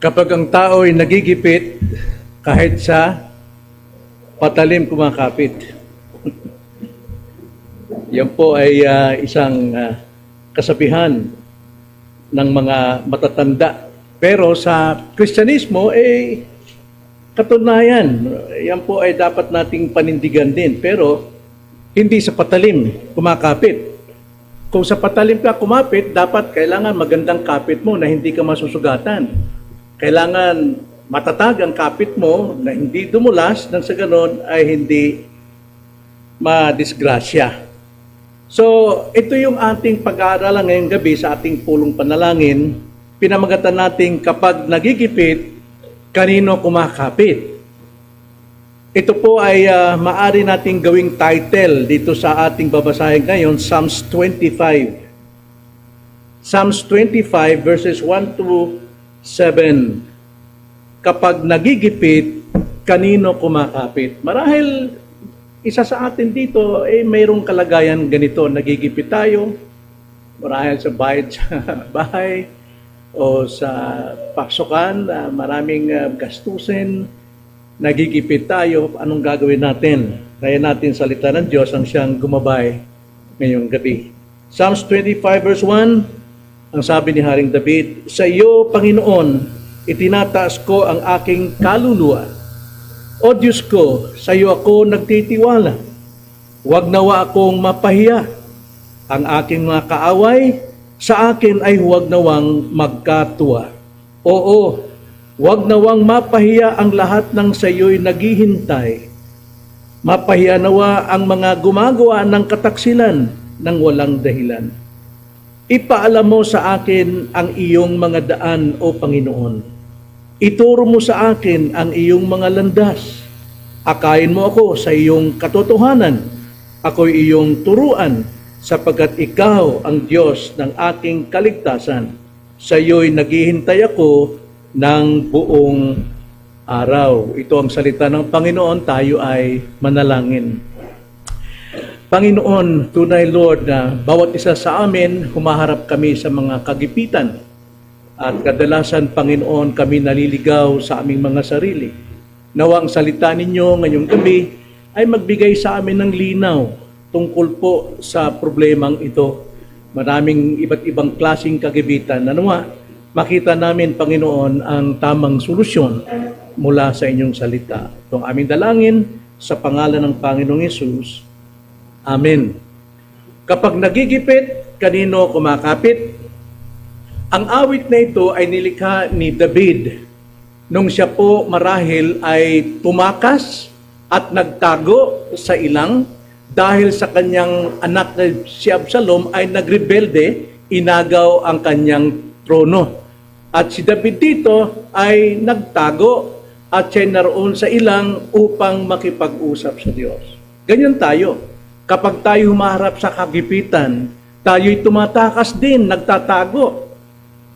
Kapag ang tao ay nagigipit, kahit sa patalim kumakapit. Yan po ay ah, isang ah, kasabihan ng mga matatanda. Pero sa Kristyanismo, eh, katunayan, yan po ay dapat nating panindigan din. Pero hindi sa patalim kumakapit. Kung sa patalim ka kumapit, dapat kailangan magandang kapit mo na hindi ka masusugatan. Kailangan matatag ang kapit mo na hindi dumulas nang sa ganon ay hindi madisgrasya. So, ito yung ating pag-aaralan ngayong gabi sa ating pulong panalangin. Pinamagatan natin kapag nagigipit, kanino kumakapit. Ito po ay ah, maari nating gawing title dito sa ating babasahin ngayon, Psalms 25. Psalms 25 verses 1 to 7. Kapag nagigipit, kanino kumakapit? Marahil isa sa atin dito, eh mayroong kalagayan ganito, nagigipit tayo, marahil sa bahay, sa bahay o sa pasukan, ah, maraming ah, gastusin, nagigipit tayo, anong gagawin natin? Kaya natin salita ng Diyos ang siyang gumabay ngayong gabi. Psalms 25 verse 1, ang sabi ni Haring David, Sa iyo, Panginoon, itinataas ko ang aking kaluluwa. O Diyos ko, sa iyo ako nagtitiwala. Huwag nawa akong mapahiya. Ang aking mga kaaway, sa akin ay huwag nawang magkatuwa. Oo, huwag nawang mapahiya ang lahat ng sa iyo'y naghihintay. Mapahiya nawa ang mga gumagawa ng kataksilan ng walang dahilan. Ipaalam mo sa akin ang iyong mga daan, O Panginoon. Ituro mo sa akin ang iyong mga landas. Akayin mo ako sa iyong katotohanan. Ako'y iyong turuan sapagkat ikaw ang Diyos ng aking kaligtasan. Sa iyo'y naghihintay ako ng buong araw. Ito ang salita ng Panginoon, tayo ay manalangin. Panginoon, tunay Lord, na bawat isa sa amin, humaharap kami sa mga kagipitan. At kadalasan, Panginoon, kami naliligaw sa aming mga sarili. Nawa ang salita ninyo ngayong gabi ay magbigay sa amin ng linaw tungkol po sa problemang ito. Maraming iba't ibang klasing kagipitan na nawa, makita namin, Panginoon, ang tamang solusyon mula sa inyong salita. Ito ang aming dalangin sa pangalan ng Panginoong Yesus. Amen. Kapag nagigipit, kanino kumakapit? Ang awit na ito ay nilikha ni David nung siya po marahil ay tumakas at nagtago sa ilang dahil sa kanyang anak na si Absalom ay nagrebelde, inagaw ang kanyang trono. At si David dito ay nagtago at siya naroon sa ilang upang makipag-usap sa Diyos. Ganyan tayo. Kapag tayo humaharap sa kagipitan, tayo'y tumatakas din, nagtatago.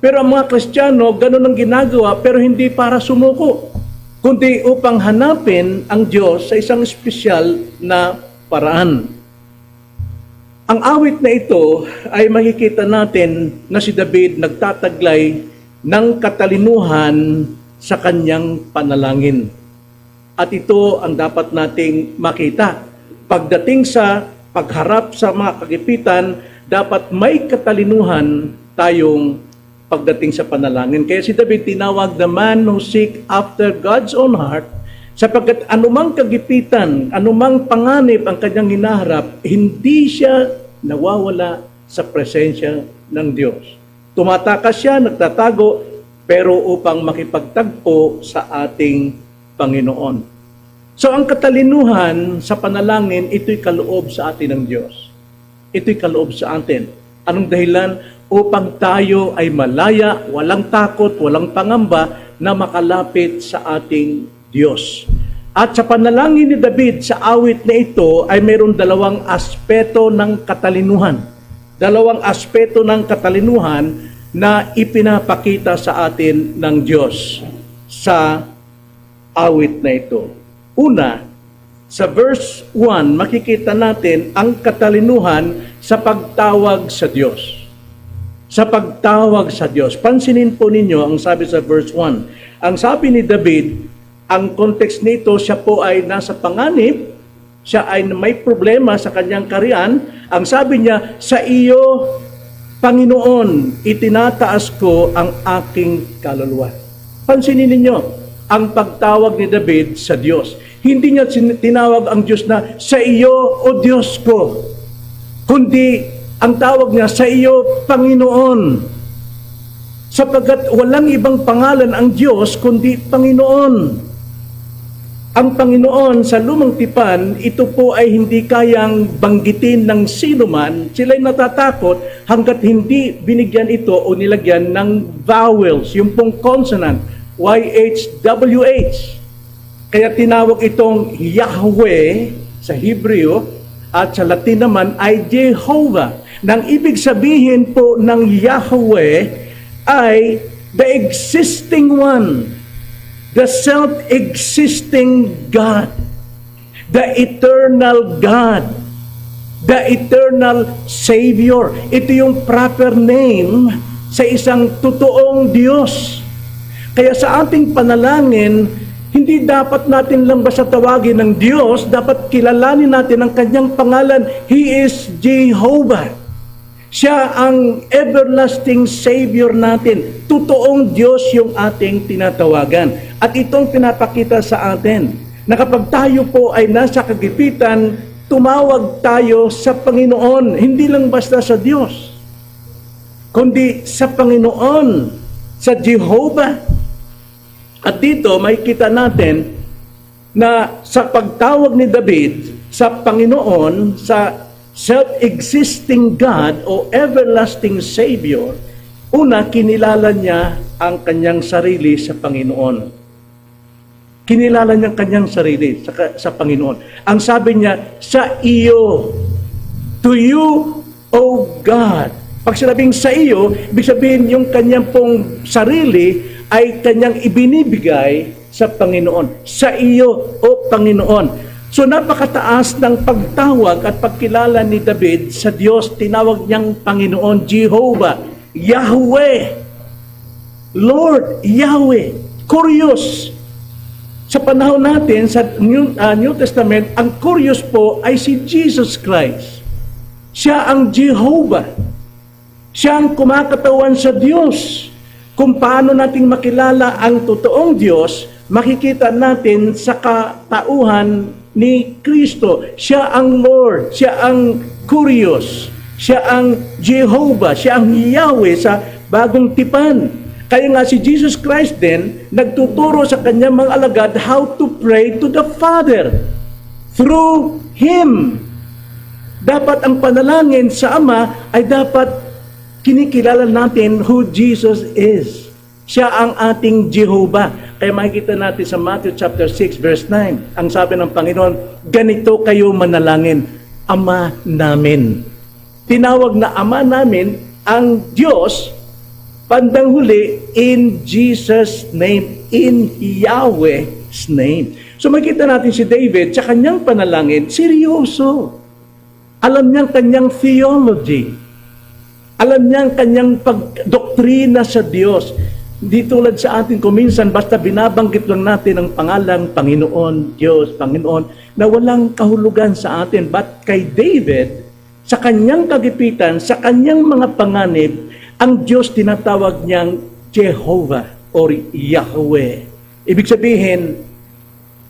Pero ang mga Kristiyano, ganun ang ginagawa pero hindi para sumuko, kundi upang hanapin ang Diyos sa isang espesyal na paraan. Ang awit na ito ay makikita natin na si David nagtataglay ng katalinuhan sa kanyang panalangin. At ito ang dapat nating makita. Pagdating sa pagharap sa mga kagipitan, dapat may katalinuhan tayong pagdating sa panalangin. Kaya si David tinawag the man who seek after God's own heart sapagkat anumang kagipitan, anumang panganib ang kanyang hinaharap, hindi siya nawawala sa presensya ng Diyos. Tumatakas siya, nagtatago, pero upang makipagtagpo sa ating Panginoon. So ang katalinuhan sa panalangin, ito'y kaloob sa atin ng Diyos. Ito'y kaloob sa atin. Anong dahilan? Upang tayo ay malaya, walang takot, walang pangamba na makalapit sa ating Diyos. At sa panalangin ni David sa awit na ito ay mayroon dalawang aspeto ng katalinuhan. Dalawang aspeto ng katalinuhan na ipinapakita sa atin ng Diyos sa awit na ito. Una, sa verse 1, makikita natin ang katalinuhan sa pagtawag sa Diyos. sa pagtawag sa Diyos. Pansinin po ninyo ang sabi sa verse 1. Ang sabi ni David, ang context nito, siya po ay nasa panganib, siya ay may problema sa kanyang karian. Ang sabi niya, sa iyo, Panginoon, itinataas ko ang aking kaluluwa. Pansinin ninyo, ang pagtawag ni David sa Diyos. Hindi niya tinawag ang Diyos na, sa iyo, o Diyos ko. Kundi, ang tawag niya, sa iyo, Panginoon. Sapagkat walang ibang pangalan ang Diyos, kundi Panginoon. Ang Panginoon sa lumang tipan, ito po ay hindi kayang banggitin ng sino man. Sila'y natatakot hanggat hindi binigyan ito o nilagyan ng vowels, yung pong consonant, Y-H-W-H. Kaya tinawag itong Yahweh sa Hebreo at sa Latin naman ay Jehovah. Nang ibig sabihin po ng Yahweh ay the existing one the self-existing God, the eternal God, the eternal Savior. Ito yung proper name sa isang totoong Diyos. Kaya sa ating panalangin, hindi dapat natin lang basta tawagin ng Diyos, dapat kilalanin natin ang kanyang pangalan. He is Jehovah. Siya ang everlasting Savior natin. Totoong Diyos yung ating tinatawagan. At itong pinapakita sa atin na kapag tayo po ay nasa kagipitan, tumawag tayo sa Panginoon. Hindi lang basta sa Diyos, kundi sa Panginoon, sa Jehovah. At dito may kita natin na sa pagtawag ni David sa Panginoon, sa self-existing God o everlasting Savior, una, kinilala niya ang kanyang sarili sa Panginoon. Kinilala niya ang kanyang sarili sa, sa Panginoon. Ang sabi niya, sa iyo, to you, O God. Pag sinabing sa iyo, ibig sabihin yung kanyang pong sarili ay kanyang ibinibigay sa Panginoon. Sa iyo, O Panginoon. So napakataas ng pagtawag at pagkilala ni David sa Diyos. Tinawag niyang Panginoon, Jehovah, Yahweh, Lord, Yahweh. Curious. Sa panahon natin, sa New, uh, New Testament, ang curious po ay si Jesus Christ. Siya ang Jehovah. Siya ang kumakatawan sa Diyos. Kung paano nating makilala ang totoong Diyos, makikita natin sa katauhan ni Kristo. Siya ang Lord, siya ang Curious, siya ang Jehovah, siya ang Yahweh sa bagong tipan. Kaya nga si Jesus Christ din, nagtuturo sa kanyang mga alagad how to pray to the Father through Him. Dapat ang panalangin sa Ama ay dapat kinikilala natin who Jesus is. Siya ang ating Jehovah. Kaya makikita natin sa Matthew chapter 6 verse 9. Ang sabi ng Panginoon, ganito kayo manalangin, Ama namin. Tinawag na Ama namin ang Diyos pandang huli in Jesus name, in Yahweh's name. So makita natin si David sa kanyang panalangin, seryoso. Alam niya ang kanyang theology. Alam niya ang kanyang pagdoktrina sa Diyos. Hindi tulad sa atin kuminsan, basta binabanggit lang natin ang pangalang Panginoon, Diyos, Panginoon, na walang kahulugan sa atin. But kay David, sa kanyang kagipitan, sa kanyang mga panganib, ang Diyos tinatawag niyang Jehovah or Yahweh. Ibig sabihin,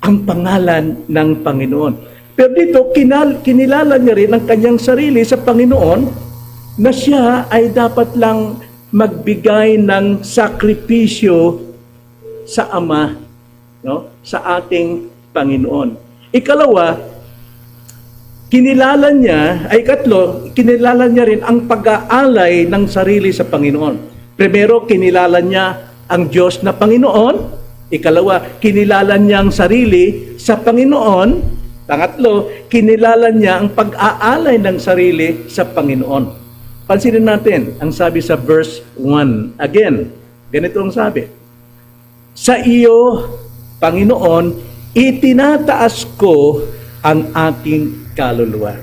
ang pangalan ng Panginoon. Pero dito, kinal, kinilala niya rin ang kanyang sarili sa Panginoon na siya ay dapat lang magbigay ng sakripisyo sa Ama, no? sa ating Panginoon. Ikalawa, kinilala niya, ay katlo, kinilala niya rin ang pag-aalay ng sarili sa Panginoon. Primero, kinilala niya ang Diyos na Panginoon. Ikalawa, kinilala niya ang sarili sa Panginoon. Pangatlo, kinilala niya ang pag-aalay ng sarili sa Panginoon. Pansinin natin ang sabi sa verse 1. Again, ganito ang sabi. Sa iyo, Panginoon, itinataas ko ang aking kaluluwa.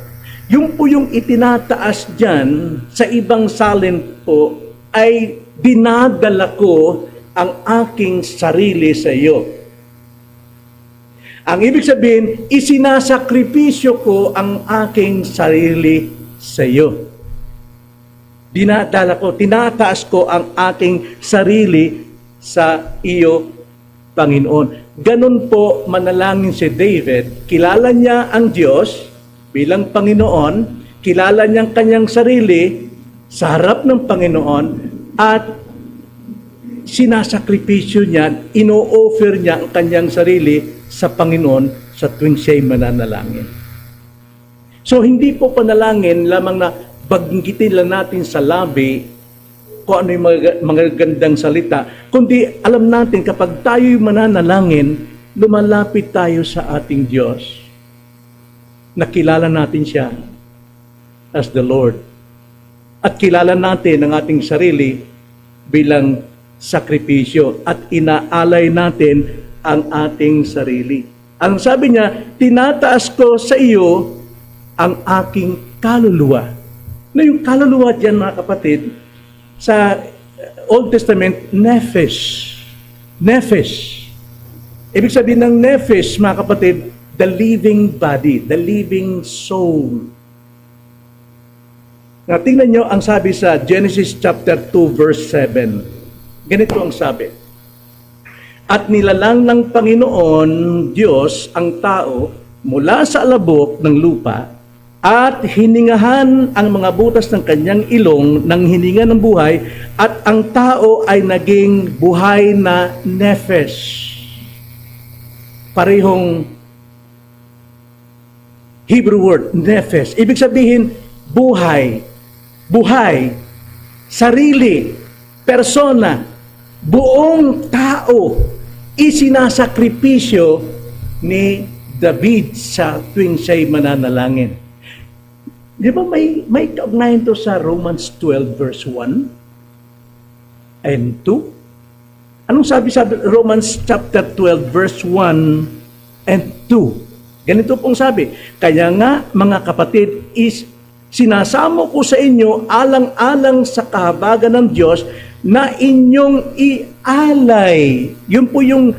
Yung po yung itinataas dyan, sa ibang salin po, ay dinadala ko ang aking sarili sa iyo. Ang ibig sabihin, isinasakripisyo ko ang aking sarili sa iyo. Dinadala ko, tinataas ko ang aking sarili sa iyo, Panginoon. Ganun po manalangin si David. Kilala niya ang Diyos bilang Panginoon, kilala niya ang kanyang sarili sa harap ng Panginoon at sinasakripisyo niya, ino-offer niya ang kanyang sarili sa Panginoon sa tuwing siya'y mananalangin. So hindi po panalangin lamang na baggitin lang natin sa labi kung ano yung mga, mga gandang salita, kundi alam natin kapag tayo'y mananalangin, lumalapit tayo sa ating Diyos. Nakilala natin siya as the Lord. At kilala natin ang ating sarili bilang sakripisyo at inaalay natin ang ating sarili. Ang sabi niya, tinataas ko sa iyo ang aking kaluluwa. Na yung kaluluwa diyan mga kapatid, sa Old Testament, nephesh. Nephesh. Ibig sabihin ng nephesh, mga kapatid, the living body, the living soul. Nga, tingnan nyo ang sabi sa Genesis chapter 2 verse 7. Ganito ang sabi. At nilalang ng Panginoon Diyos ang tao mula sa alabok ng lupa at hiningahan ang mga butas ng kanyang ilong ng hininga ng buhay at ang tao ay naging buhay na nefesh. Parehong Hebrew word, nefesh. Ibig sabihin, buhay, buhay, sarili, persona, buong tao, isinasakripisyo ni David sa tuwing siya'y mananalangin. Di ba may, may kaugnayan to sa Romans 12 verse 1 and 2? Anong sabi sa Romans chapter 12 verse 1 and 2? Ganito pong sabi, Kaya nga mga kapatid, is sinasamo ko sa inyo alang-alang sa kahabagan ng Diyos na inyong ialay. Yun po yung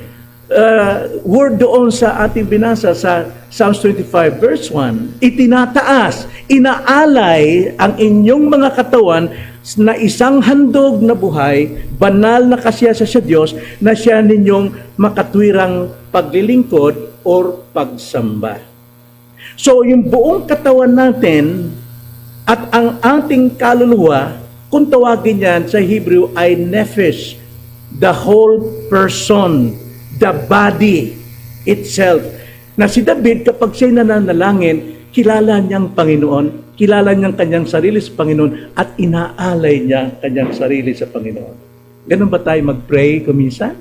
uh, word doon sa ating binasa sa Psalms 25 verse 1. Itinataas, inaalay ang inyong mga katawan na isang handog na buhay, banal na kasiyasa sa Diyos na siya ninyong makatwirang paglilingkod or pagsamba. So, yung buong katawan natin at ang ating kaluluwa, kung tawagin yan sa Hebrew ay nephesh, the whole person, the body itself. Na si David, kapag siya'y nananalangin, kilala niyang Panginoon, kilala niyang kanyang sarili sa Panginoon, at inaalay niya kanyang sarili sa Panginoon. Ganun ba tayo mag-pray kuminsan?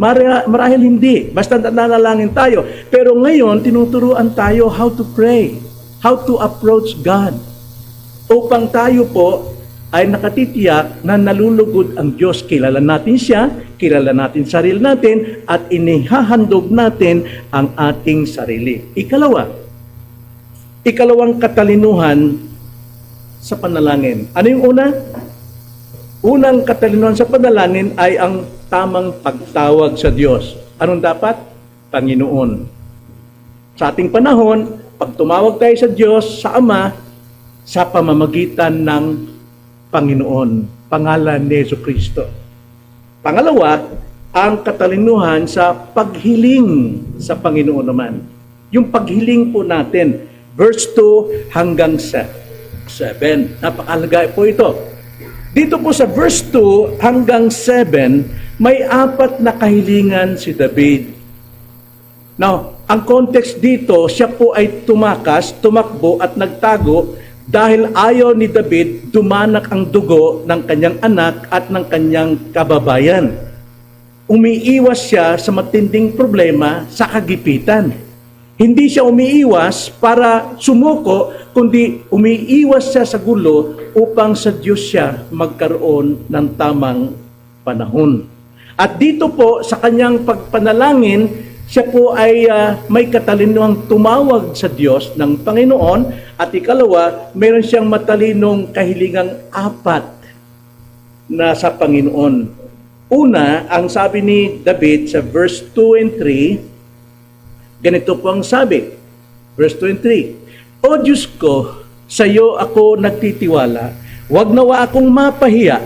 Mar- marahil hindi. Basta nanalangin tayo. Pero ngayon, tinuturuan tayo how to pray, how to approach God. Upang tayo po ay nakatitiyak na nalulugod ang Diyos. Kilala natin siya, kilala natin sarili natin, at inihahandog natin ang ating sarili. Ikalawa, ikalawang katalinuhan sa panalangin. Ano yung una? Unang katalinuhan sa panalangin ay ang tamang pagtawag sa Diyos. Anong dapat? Panginoon. Sa ating panahon, pag tumawag tayo sa Diyos, sa Ama, sa pamamagitan ng Panginoon, pangalan ni Yesu Kristo. Pangalawa, ang katalinuhan sa paghiling sa Panginoon naman. Yung paghiling po natin, verse 2 hanggang 7. Napakalaga po ito. Dito po sa verse 2 hanggang 7, may apat na kahilingan si David. Now, ang context dito, siya po ay tumakas, tumakbo at nagtago dahil ayaw ni David dumanak ang dugo ng kanyang anak at ng kanyang kababayan. Umiiwas siya sa matinding problema sa kagipitan. Hindi siya umiiwas para sumuko, kundi umiiwas siya sa gulo upang sa Diyos siya magkaroon ng tamang panahon. At dito po sa kanyang pagpanalangin, siya po ay uh, may katalinuhang tumawag sa Diyos ng Panginoon at ikalawa, meron siyang matalinong kahilingang apat. na sa Panginoon. Una, ang sabi ni David sa verse 2 and 3, ganito po ang sabi. Verse 2 and 3, O Diyos ko, sa iyo ako nagtitiwala, huwag nawa akong mapahiya.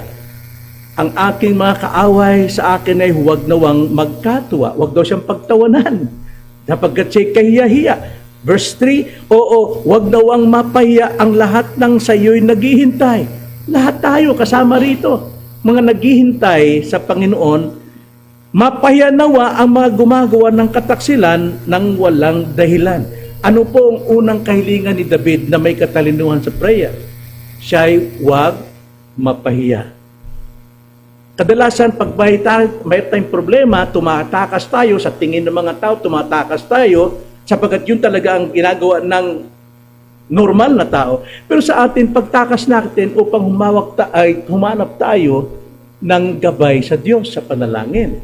Ang aking mga kaaway sa akin ay huwag nawang magkatuwa, huwag daw siyang pagtawanan, sapagkat siya'y kahiya-hiya. Verse 3, Oo, huwag nawang mapahiya ang lahat ng sa iyo'y naghihintay. Lahat tayo kasama rito, mga naghihintay sa Panginoon, mapahiya nawa ang mga gumagawa ng kataksilan ng walang dahilan. Ano po ang unang kahilingan ni David na may katalinuhan sa prayer? Siya'y huwag mapahiya. Kadalasan, pag may, may tayong problema, tumatakas tayo sa tingin ng mga tao, tumatakas tayo sapagkat yun talaga ang ginagawa ng normal na tao. Pero sa atin, pagtakas natin upang humawak ta- ay, humanap tayo ng gabay sa Diyos sa panalangin.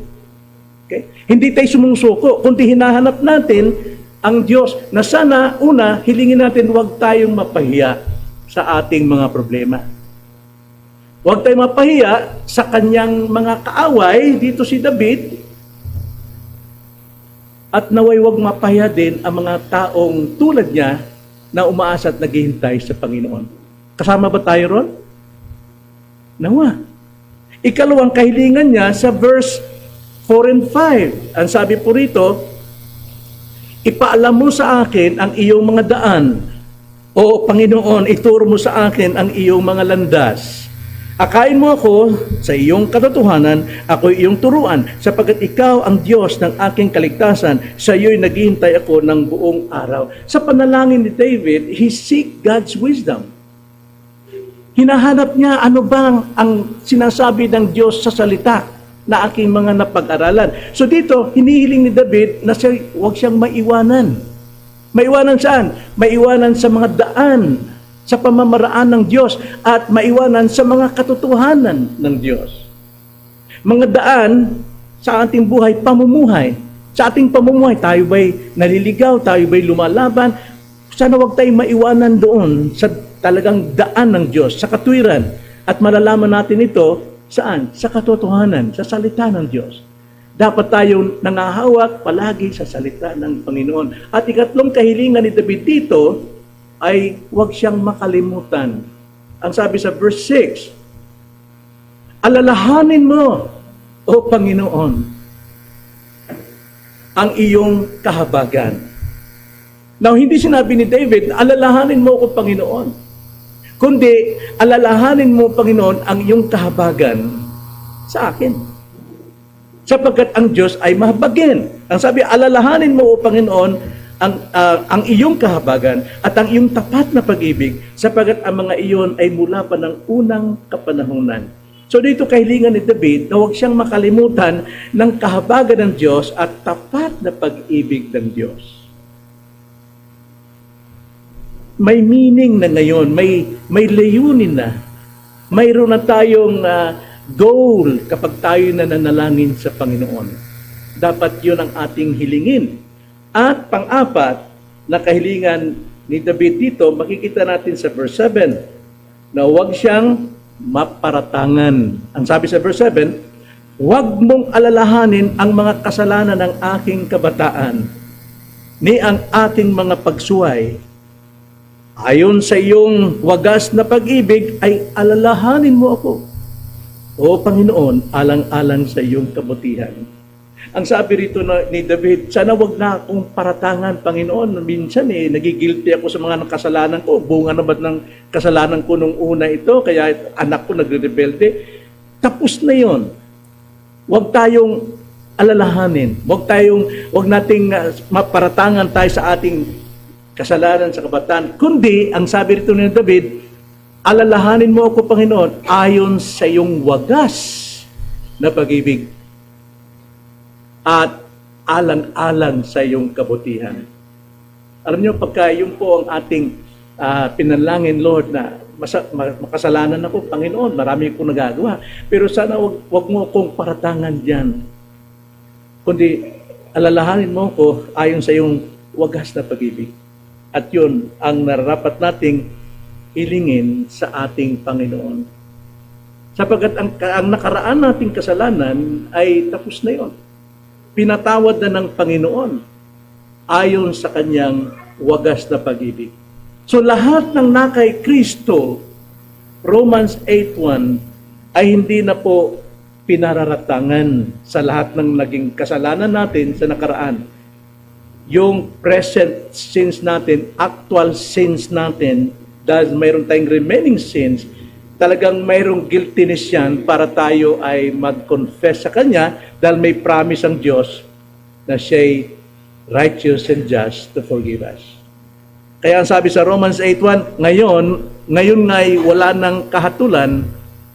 Okay? Hindi tayo sumusuko, kundi hinahanap natin ang Diyos na sana, una, hilingin natin huwag tayong mapahiya sa ating mga problema. Huwag tayong mapahiya sa kanyang mga kaaway, dito si David, at naway huwag mapahiya din ang mga taong tulad niya na umaasa at naghihintay sa Panginoon. Kasama ba tayo ron? Nawa. Ikalawang kahilingan niya sa verse 4 and 5. Ang sabi po rito, Ipaalam mo sa akin ang iyong mga daan. O Panginoon, ituro mo sa akin ang iyong mga landas. Akain mo ako sa iyong katotohanan, ako iyong turuan, sapagkat ikaw ang Diyos ng aking kaligtasan, sa iyo'y naghihintay ako ng buong araw. Sa panalangin ni David, he seek God's wisdom. Hinahanap niya ano bang ang sinasabi ng Diyos sa salita na aking mga napag-aralan. So dito, hinihiling ni David na siya, huwag siyang maiwanan. Maiwanan saan? Maiwanan sa mga daan, sa pamamaraan ng Diyos, at maiwanan sa mga katotohanan ng Diyos. Mga daan sa ating buhay, pamumuhay. Sa ating pamumuhay, tayo ba'y naliligaw, tayo ba'y lumalaban, sana huwag tayong maiwanan doon sa talagang daan ng Diyos, sa katwiran. At malalaman natin ito, saan? Sa katotohanan, sa salita ng Diyos. Dapat tayong nangahawak palagi sa salita ng Panginoon. At ikatlong kahilingan ni David dito ay huwag siyang makalimutan. Ang sabi sa verse 6, Alalahanin mo, O Panginoon, ang iyong kahabagan. Now, hindi sinabi ni David, alalahanin mo ako, Panginoon. Kundi, alalahanin mo, Panginoon, ang iyong kahabagan sa akin. Sapagkat ang Diyos ay mahabagin. Ang sabi, alalahanin mo, O Panginoon, ang, ah, ang iyong kahabagan at ang iyong tapat na pag-ibig sapagkat ang mga iyon ay mula pa ng unang kapanahunan. So dito kahilingan ni David na huwag siyang makalimutan ng kahabagan ng Diyos at tapat na pag-ibig ng Diyos. May meaning na ngayon, may, may layunin na. Mayroon na tayong ah, goal kapag tayo na nanalangin sa Panginoon. Dapat yun ang ating hilingin. At pang-apat na kahilingan ni David dito, makikita natin sa verse 7 na huwag siyang maparatangan. Ang sabi sa verse 7, huwag mong alalahanin ang mga kasalanan ng aking kabataan ni ang aking mga pagsuway. Ayon sa iyong wagas na pag-ibig ay alalahanin mo ako. O Panginoon, alang-alang sa iyong kabutihan. Ang sabi rito na, ni David, sana wag na akong paratangan, Panginoon. Minsan eh, nagigilty ako sa mga kasalanan ko. Bunga naman ng kasalanan ko nung una ito, kaya anak ko nagre-rebelde. Tapos na yon. Huwag tayong alalahanin. Huwag tayong, huwag nating uh, maparatangan tayo sa ating kasalanan sa kabataan. Kundi, ang sabi rito ni David, alalahanin mo ako, Panginoon, ayon sa iyong wagas na pag-ibig at alang-alang sa iyong kabutihan. Alam niyo, pagka yun po ang ating ah, pinalangin, Lord, na masa, ma- makasalanan ako, Panginoon, marami akong nagagawa. Pero sana wag, wag mo akong paratangan dyan. Kundi alalahanin mo ko ayon sa iyong wagas na pag-ibig. At yun ang nararapat nating hilingin sa ating Panginoon. Sapagat ang, ang nakaraan nating kasalanan ay tapos na yon. Pinatawad na ng Panginoon ayon sa kanyang wagas na pag-ibig. So lahat ng nakay Kristo, Romans 8.1, ay hindi na po pinararatangan sa lahat ng naging kasalanan natin sa nakaraan. Yung present sins natin, actual sins natin, dahil mayroon tayong remaining sins, talagang mayroong guiltiness yan para tayo ay mag-confess sa Kanya dahil may promise ang Diyos na siya'y righteous and just to forgive us. Kaya ang sabi sa Romans 8.1, ngayon, ngayon nga'y wala ng kahatulan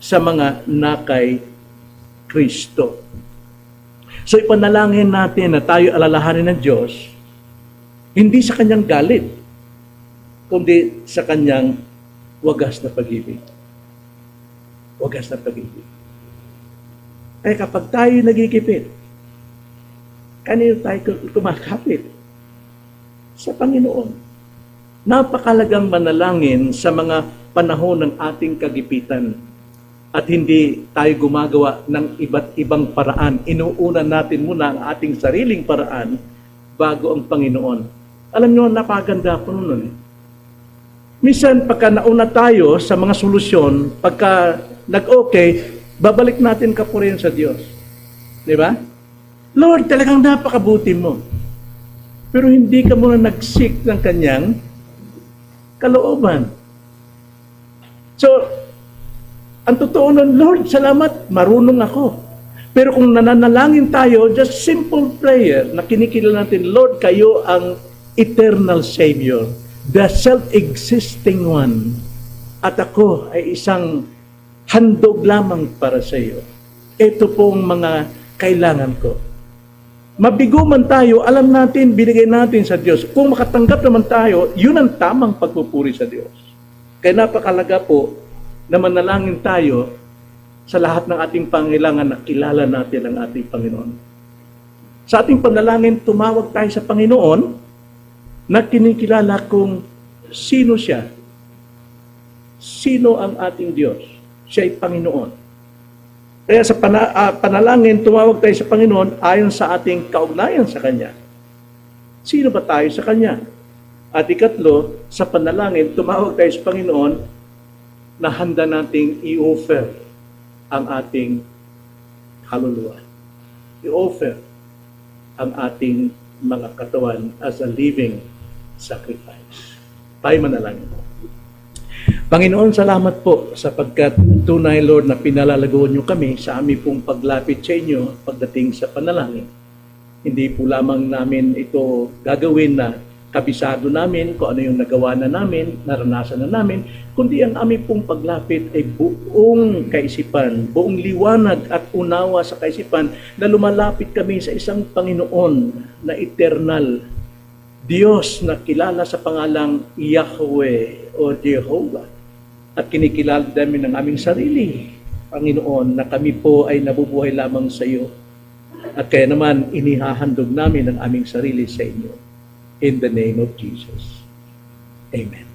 sa mga nakay Kristo. So ipanalangin natin na tayo alalahanin ng Diyos, hindi sa kanyang galit, kundi sa kanyang wagas na pag-ibig. Wagas na pag-ibig. Kaya kapag tayo nagigipit, kanino tayo kumakapit? Sa Panginoon. Napakalagang manalangin sa mga panahon ng ating kagipitan at hindi tayo gumagawa ng iba't ibang paraan. Inuuna natin muna ang ating sariling paraan bago ang Panginoon. Alam nyo, napaganda po nun. Eh. Minsan, pagka nauna tayo sa mga solusyon, pagka nag-okay, babalik natin ka po rin sa Diyos. Di ba? Lord, talagang napakabuti mo. Pero hindi ka muna nag-seek ng kanyang kalooban. So, ang totoo nun, Lord, salamat, marunong ako. Pero kung nananalangin tayo, just simple prayer na kinikilala natin, Lord, kayo ang eternal Savior, the self-existing one. At ako ay isang handog lamang para sa iyo. Ito pong mga kailangan ko. Mabigo man tayo, alam natin, binigay natin sa Diyos. Kung makatanggap naman tayo, yun ang tamang pagpupuri sa Diyos. Kaya napakalaga po na manalangin tayo sa lahat ng ating pangailangan na kilala natin ang ating Panginoon. Sa ating panalangin, tumawag tayo sa Panginoon na kinikilala kung sino siya. Sino ang ating Diyos? Siya ay Panginoon. Kaya sa ah, panalangin, tumawag tayo sa Panginoon ayon sa ating kaugnayan sa Kanya. Sino ba tayo sa Kanya? At ikatlo, sa panalangin, tumawag tayo sa Panginoon na handa nating i-offer ang ating kaluluwa. I-offer ang ating mga katawan as a living sacrifice. Tayo manalangin. Panginoon, salamat po sapagkat tunay, Lord, na pinalalagoon niyo kami sa aming pong paglapit sa inyo pagdating sa panalangin. Hindi po lamang namin ito gagawin na kabisado namin kung ano yung nagawa na namin, naranasan na namin, kundi ang aming pong paglapit ay buong kaisipan, buong liwanag at unawa sa kaisipan na lumalapit kami sa isang Panginoon na eternal, Diyos na kilala sa pangalang Yahweh o Jehovah at kinikilala namin ng aming sarili, Panginoon, na kami po ay nabubuhay lamang sa iyo. At kaya naman, inihahandog namin ang aming sarili sa inyo. In the name of Jesus. Amen.